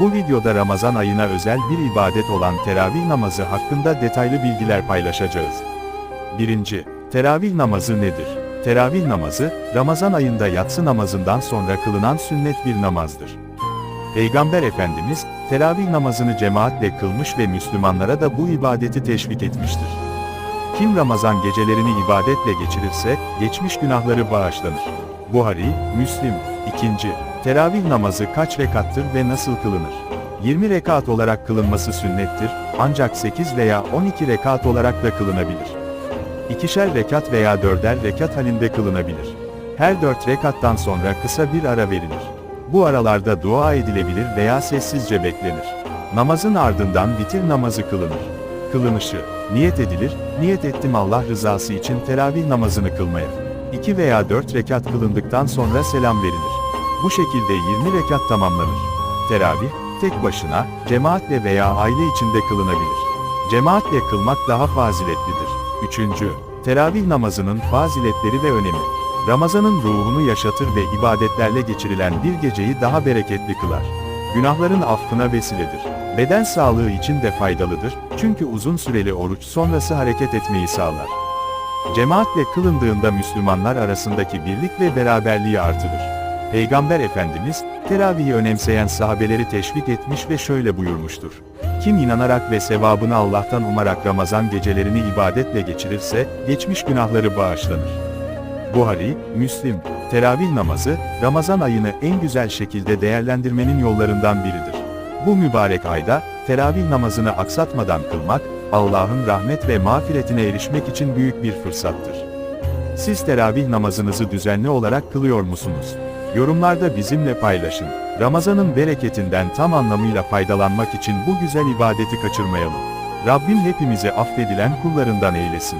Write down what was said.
Bu videoda Ramazan ayına özel bir ibadet olan teravih namazı hakkında detaylı bilgiler paylaşacağız. 1. Teravih namazı nedir? Teravih namazı, Ramazan ayında yatsı namazından sonra kılınan sünnet bir namazdır. Peygamber Efendimiz, teravih namazını cemaatle kılmış ve Müslümanlara da bu ibadeti teşvik etmiştir. Kim Ramazan gecelerini ibadetle geçirirse, geçmiş günahları bağışlanır. Buhari, Müslim, 2. Teravih namazı kaç rekattır ve nasıl kılınır? 20 rekat olarak kılınması sünnettir, ancak 8 veya 12 rekat olarak da kılınabilir. İkişer rekat veya dörder rekat halinde kılınabilir. Her dört rekattan sonra kısa bir ara verilir. Bu aralarda dua edilebilir veya sessizce beklenir. Namazın ardından vitir namazı kılınır. Kılınışı, niyet edilir, niyet ettim Allah rızası için teravih namazını kılmaya. 2 veya 4 rekat kılındıktan sonra selam verilir. Bu şekilde 20 rekat tamamlanır. Teravih, tek başına, cemaatle veya aile içinde kılınabilir. Cemaatle kılmak daha faziletlidir. 3. Teravih namazının faziletleri ve önemi. Ramazanın ruhunu yaşatır ve ibadetlerle geçirilen bir geceyi daha bereketli kılar. Günahların affına vesiledir. Beden sağlığı için de faydalıdır, çünkü uzun süreli oruç sonrası hareket etmeyi sağlar. Cemaatle kılındığında Müslümanlar arasındaki birlik ve beraberliği artırır. Peygamber Efendimiz, teravihi önemseyen sahabeleri teşvik etmiş ve şöyle buyurmuştur. Kim inanarak ve sevabını Allah'tan umarak Ramazan gecelerini ibadetle geçirirse, geçmiş günahları bağışlanır. Buhari, Müslim, teravih namazı, Ramazan ayını en güzel şekilde değerlendirmenin yollarından biridir. Bu mübarek ayda, teravih namazını aksatmadan kılmak, Allah'ın rahmet ve mağfiretine erişmek için büyük bir fırsattır. Siz teravih namazınızı düzenli olarak kılıyor musunuz? Yorumlarda bizimle paylaşın. Ramazanın bereketinden tam anlamıyla faydalanmak için bu güzel ibadeti kaçırmayalım. Rabbim hepimizi affedilen kullarından eylesin.